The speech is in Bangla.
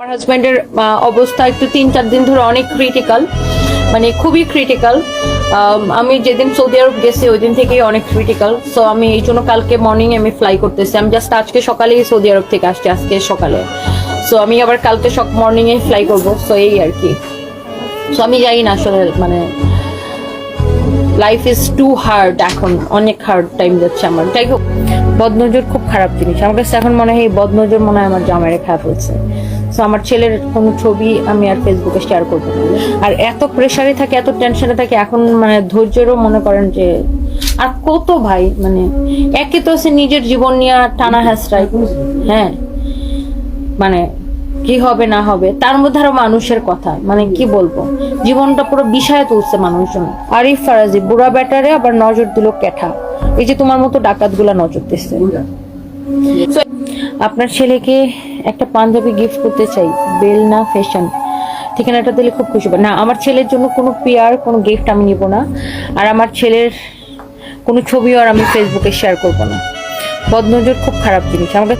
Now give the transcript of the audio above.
আমার হাজব্যান্ডের অবস্থা একটু তিন চার দিন ধরে অনেক ক্রিটিক্যাল মানে খুবই ক্রিটিক্যাল আমি যেদিন সৌদি আরব গেছি, ওই দিন থেকেই অনেক ক্রিটিক্যাল সো আমি এই জন্য কালকে মর্নিং আমি ফ্লাই করতেছি। আমি জাস্ট আজকে সকালেই সৌদি আরব থেকে আসছি, আজকে সকালে। সো আমি আবার কালকে সব মর্নিং এ ফ্লাই করব। সো এই আর কি। সো আমি যাই না আসলে মানে লাইফ ইজ টু হার্ড এখন, অনেক হার্ড টাইম যাচ্ছে আমার। যাই হোক, বদনজর খুব খারাপ জিনিস। আমার কাছে এখন মনে হয় এই বদনজর মনে হয় আমার জামাইরে খারাপ হয়েছে। সো আমার ছেলের কোনো ছবি আমি আর ফেসবুকে শেয়ার করব না। আর এত প্রেশারে থাকে, এত টেনশনে থাকে, এখন মানে ধৈর্যেরও মনে করেন যে, আর কত ভাই মানে একে তো সে নিজের জীবন নিয়ে টানা হ্যাঁ মানে কি হবে না হবে, তার মধ্যে আরও মানুষের কথা। মানে কি বলব? জীবনটা পুরো বিষয় তুলছে মানুষজন। আরিফ ফারাজি, বুড়া ব্যাটারে আবার নজর দিল ক্যাঠা। এই যে তোমার মতো ডাকাতগুলা নজর দিচ্ছে। আপনার ছেলেকে একটা পাঞ্জাবি গিফট করতে চাই বেল না ফ্যাশন ঠিকানাটা দিলে খুব খুশি না, আমার ছেলের জন্য কোনো পেয়ার কোনো গিফট আমি নিব না। আর আমার ছেলের কোনো ছবিও আর আমি ফেসবুকে শেয়ার করব না। বদনজর খুব খারাপ জিনিস। আমাকে